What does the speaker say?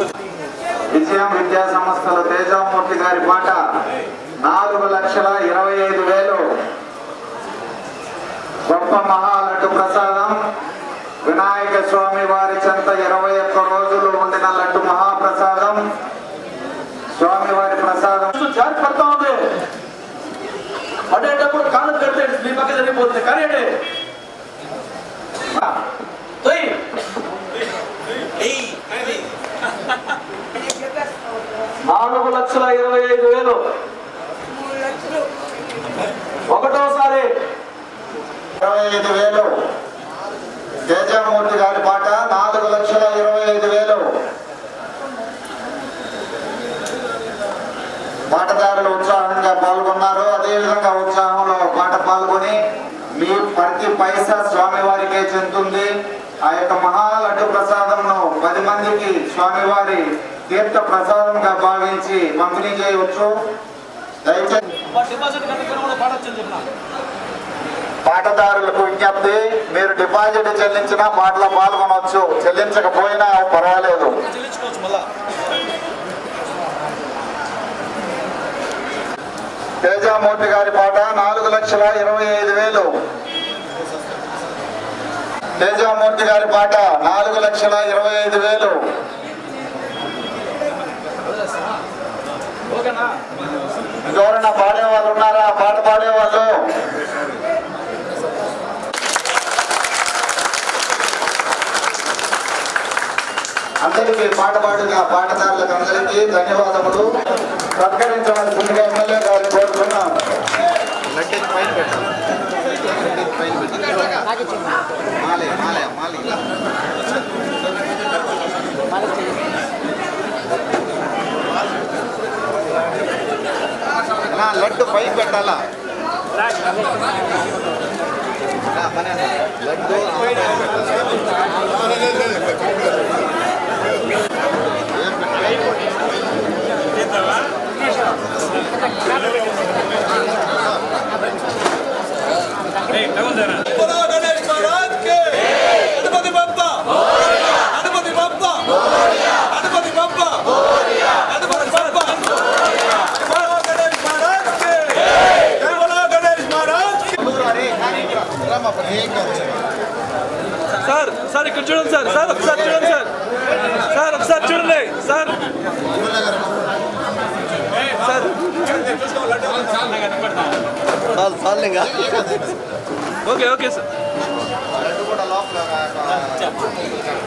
విషయం విద్యా సంస్థల తేజామూర్తి గారి పాట నాలుగు లక్షల ఇరవై ఐదు వేలు. గొప్ప మహాలడ్డు ప్రసాదం. వినాయక స్వామి వారి చెంత ఇరవై ఒక్క రోజులు ఉండిన లడ్డు మహాప్రసాదం. స్వామి వారి ప్రసాదం. జారి పడతా ఉంది. పడేటప్పుడు కాళ్ళు కడితే మీ పక్క జరిగిపోతుంది. కానీ నాలుగు లక్షల ఇరవై ఐదు వేలు. ఒకటోసారి. ఇరవై ఐదు వేలు. తేజామూర్తి గారి పాట నాలుగు లక్షల ఇరవై ఐదు వేలు. పాటదారులు ఉత్సాహంగా పాల్గొన్నారు. అదేవిధంగా ఉత్సాహంలో పాట పాల్గొని మీ ప్రతి పైసా స్వామివారికే చెందుతుంది. ఆ యొక్క మహాలడ్డు ప్రసాదంను పది మందికి స్వామివారి తీర్థ ప్రసాదంగా భావించి పంపిణీ చేయవచ్చు. దయచేసి పాటదారులకు విజ్ఞప్తి మీరు డిపాజిట్ చెల్లించినా పాటలో పాల్గొనవచ్చు. చెల్లించకపోయినా పర్వాలేదు. తేజామూర్తి గారి పాట నాలుగు లక్షల ఇరవై ఐదు వేలు. తేజామూర్తి గారి పాట నాలుగు లక్షల ఇరవై ఐదు వేలు. ఎవరైనా పాడే వాళ్ళు ఉన్నారా పాట పాడే వాళ్ళు అందరికీ పాట పాడుగా పాటదారులకు అందరికీ ధన్యవాదములు. సత్కరించవలసిందిగా ఎమ్మెల్యే గారిని కోరుతున్నాం. లడ్డు పైకి పెట్టాలా laddu Hey, don't do that. Sir sir ఇక్కడ చూడండి సార్ సార్ ఒకసారి చూడండి సార్. సార్ ఒకసారి చూడండి. సార్. సార్. చాలు చాలు ఇంకా. Okay okay sir.